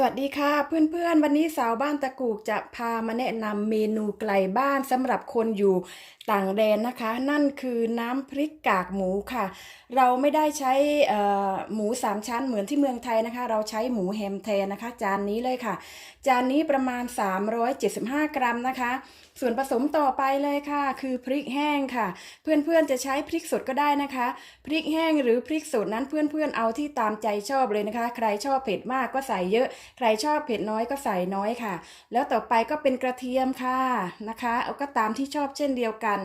สวัสดีค่ะเพื่อนๆ วันนี้สาวบ้านตะกูกจะพามาแนะนำเมนูไกลบ้านสำหรับคนอยู่ต่างแดนนะคะ นั่นคือน้ำพริกกากหมูค่ะ เราไม่ได้ใช้หมูสามชั้นเหมือนที่เมืองไทยนะคะ เราใช้หมูแฮมแทนนะคะ จานนี้เลยค่ะ จานนี้ประมาณ 375 กรัมนะคะ ส่วนผสมต่อไปเลยค่ะ คือพริกแห้งค่ะ เพื่อนๆจะใช้พริกสดก็ได้นะคะ พริกแห้งหรือพริกสดนั้นเพื่อนๆเอาที่ตามใจชอบเลยนะคะ ใครชอบเผ็ดมากก็ใส่เยอะใครชอบเผ็ดน้อยก็ใส่น้อยค่ะ แล้วต่อไปก็เป็นกระเทียมค่ะนะคะเอาก็ตามที่ชอบเช่นเดียวกัน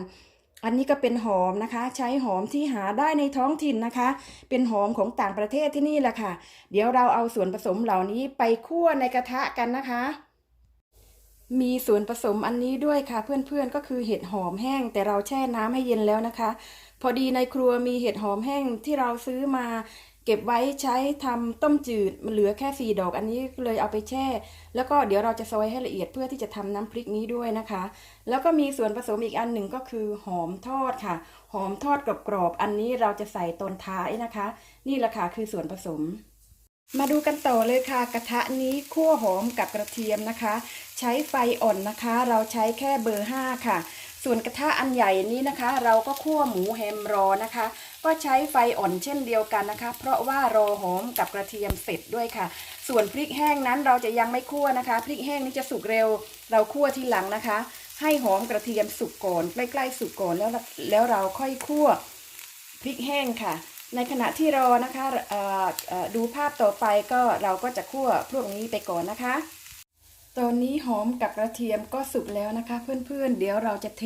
อันนี้ก็เป็นหอมนะคะ ใช้หอมที่หาได้ในท้องถิ่นนะคะ เป็นหอมของต่างประเทศที่นี่แหละค่ะ เดี๋ยวเราเอาส่วนผสมเหล่านี้ไปคั่วในกระทะกันนะคะมีส่วนผสมอันนี้ด้วยค่ะ เพื่อนๆก็คือเห็ดหอมแห้ง แต่เราแช่น้ำให้เย็นแล้วนะคะ พอดีในครัวมีเห็ดหอมแห้งที่เราซื้อมา เก็บไว้ใช้ทำต้มจืดมันเหลือแค่สี่ดอก อันนี้เลยเอาไปแช่ แล้วก็เดี๋ยวเราจะซอยให้ละเอียดเพื่อที่จะทำน้ำพริกนี้ด้วยนะคะ แล้วก็มีส่วนผสมอีกอันหนึ่งก็คือหอมทอดค่ะ หอมทอดกรอบๆอันนี้เราจะใส่ตอนท้ายนะคะ นี่แหละค่ะคือส่วนผสม มาดูกันต่อเลยค่ะ กระทะนี้คั่วหอมกับกระเทียมนะคะ ใช้ไฟอ่อนนะคะ เราใช้แค่เบอร์ 5 ค่ะส่วนกระทะอันใหญ่นี้นะคะ เราก็คั่วหมูแฮมรอนะคะ ก็ใช้ไฟอ่อนเช่นเดียวกันนะคะ เพราะว่ารอหอมกับกระเทียมเสร็จด้วยค่ะ ส่วนพริกแห้งนั้นเราจะยังไม่คั่วนะคะ พริกแห้งนี้จะสุกเร็ว เราคั่วทีหลังนะคะ ให้หอมกระเทียมสุกก่อนใกล้ๆสุกก่อนแล้วแล้วเราค่อยคั่วพริกแห้งค่ะในขณะที่รอนะคะดูภาพต่อไปก็เราก็จะคั่วพวกนี้ไปก่อนนะคะ ตอนนี้หอมกับกระเทียมก็สุกแล้วนะคะ เพื่อนๆ เดี๋ยวเราจะเท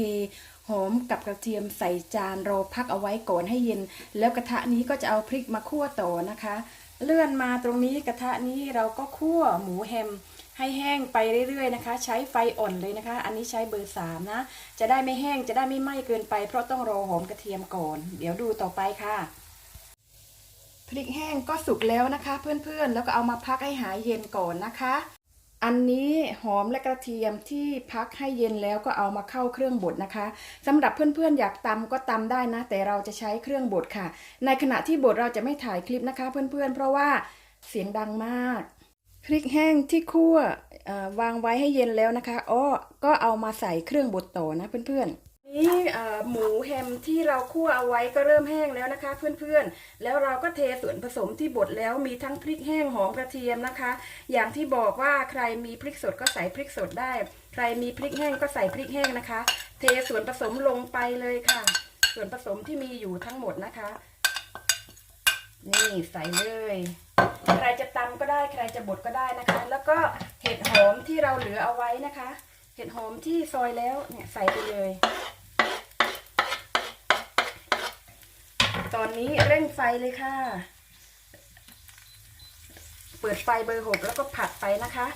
หอมกับกระเทียมใส่จานรอพักเอาไว้ก่อนให้เย็น แล้วกระทะนี้ก็จะเอาพริกมาคั่วต่อนะคะ เลื่อนมาตรงนี้กระทะนี้เราก็คั่วหมูแฮมให้แห้งไปเรื่อยๆนะคะ ใช้ไฟอ่อนเลยนะคะ อันนี้ใช้เบอร์สามนะ จะได้ไม่แห้งจะได้ไม่ไหม้เกินไป เพราะต้องรอหอมกระเทียมก่อน เดี๋ยวดูต่อไปค่ะ พริกแห้งก็สุกแล้วนะคะ เพื่อนๆ แล้วก็เอามาพักให้หายเย็นก่อนนะคะ อันนี้หอมและกระเทียมที่พักให้เย็นแล้วก็เอามาเข้าเครื่องบดนะคะสำหรับเพื่อนๆอยากตำก็ตำได้นะ แต่เราจะใช้เครื่องบดค่ะ ในขณะที่บดเราจะไม่ถ่ายคลิปนะคะ เพื่อนๆ เพราะว่าเสียงดังมาก พริกแห้งที่คั่ววางไว้ให้เย็นแล้วนะคะอ้อก็เอามาใส่เครื่องบดต่อนะเพื่อนๆ นี่หมูแฮมที่เราคั่วเอาไว้ก็เริ่มแห้งแล้วนะคะ เพื่อนๆ แล้วเราก็เทส่วนผสมที่บดแล้วมีทั้งพริกแห้งหอมกระเทียมนะคะ อย่างที่บอกว่าใครมีพริกสดก็ใส่พริกสดได้ ใครมีพริกแห้งก็ใส่พริกแห้งนะคะ เทส่วนผสมลงไปเลยค่ะ ส่วนผสมที่มีอยู่ทั้งหมดนะคะ นี่ใส่เลยใครจะตำก็ได้ใครจะบดก็ได้นะคะ แล้วก็เห็ดหอมที่เราเหลือเอาไว้นะคะ เห็ดหอมที่ซอยแล้วเนี่ยใส่ไปเลย ตอนนี้เร่งไฟเลยค่ะ เปิดไฟเบอร์หกแล้วก็ผัดไปนะคะ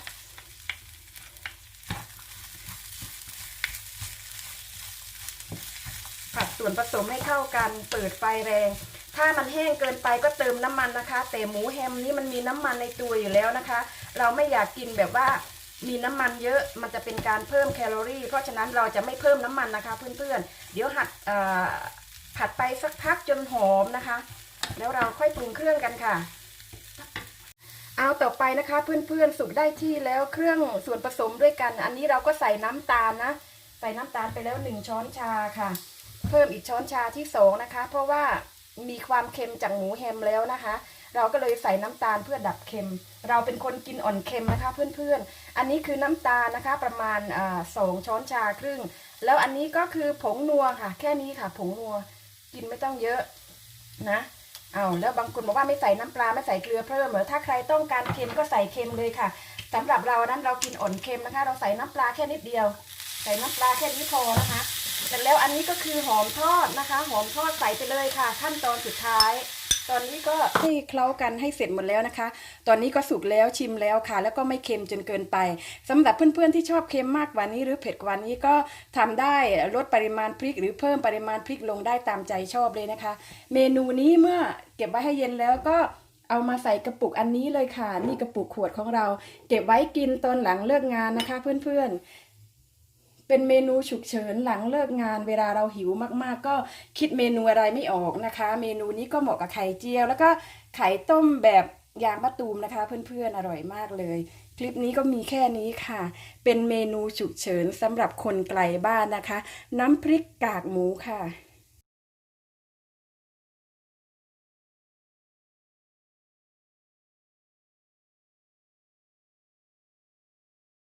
ผัดส่วนผสมให้เข้ากัน เปิดไฟแรง ถ้ามันแห้งเกินไปก็เติมน้ำมันนะคะ แต่หมูแฮมนี้มันมีน้ำมันในตัวอยู่แล้วนะคะ เราไม่อยากกินแบบว่ามีน้ำมันเยอะมันจะเป็นการเพิ่มแคลอรี่ เพราะฉะนั้นเราจะไม่เพิ่มน้ำมันนะคะเพื่อนๆเดี๋ยวหัดเอ่อ ผัดไปสักพักจนหอมนะคะ แล้วเราค่อยปรุงเครื่องกันค่ะ เอาต่อไปนะคะ เพื่อนๆสุกได้ที่แล้วเครื่องส่วนผสมด้วยกัน อันนี้เราก็ใส่น้ำตาลนะ ใส่น้ำตาลไปแล้วหนึ่งช้อนชาค่ะ เพิ่มอีกช้อนชาที่สองนะคะ เพราะว่ามีความเค็มจากหมูแฮมแล้วนะคะ เราก็เลยใส่น้ำตาลเพื่อดับเค็ม เราเป็นคนกินอ่อนเค็มนะคะ เพื่อนๆ อันนี้คือน้ำตาลนะคะประมาณสองช้อนชาครึ่ง แล้วอันนี้ก็คือผงนัวค่ะ แค่นี้ค่ะผงนัว กินไม่ต้องเยอะนะ เอาแล้วบางคนบอกว่าไม่ใส่น้ำปลาไม่ใส่เกลือเพิ่มเหรอถ้าใครต้องการเค็มก็ใส่เค็มเลยค่ะสำหรับเรานั้นเรากินอ่อนเค็มนะคะ เราใส่น้ำปลาแค่นิดเดียว ใส่น้ำปลาแค่นี้พอนะคะเสร็จแล้วอันนี้ก็คือหอมทอดนะคะ หอมทอดใส่ไปเลยค่ะ ขั้นตอนสุดท้าย ตอนนี้ก็ให้เคล้ากันให้เสร็จหมดแล้วนะคะ ตอนนี้ก็สุกแล้วชิมแล้วค่ะ แล้วก็ไม่เค็มจนเกินไปสำหรับเพื่อนๆที่ชอบเค็มมากกว่านี้ หรือเผ็ดกว่านี้ก็ทำได้ลดปริมาณพริก หรือเพิ่มปริมาณพริกลงได้ตามใจชอบเลยนะคะ เมนูนี้เมื่อเก็บไว้ให้เย็นแล้วก็เอามาใส่กระปุกอันนี้เลยค่ะ นี่กระปุกขวดของเรา เก็บไว้กินตอนหลังเลิกงานนะคะ เพื่อนๆ เป็นเมนูฉุกเฉินหลังเลิกงานเวลาเราหิวมากๆ ก็คิดเมนูอะไรไม่ออกนะคะ เมนูนี้ก็เหมาะกับไข่เจียว แล้วก็ไข่ต้มแบบยางมะตูมนะคะ เพื่อนๆอร่อยมากเลย คลิปนี้ก็มีแค่นี้ค่ะ เป็นเมนูฉุกเฉินสำหรับคนไกลบ้านนะคะ น้ำพริกกากหมูค่ะ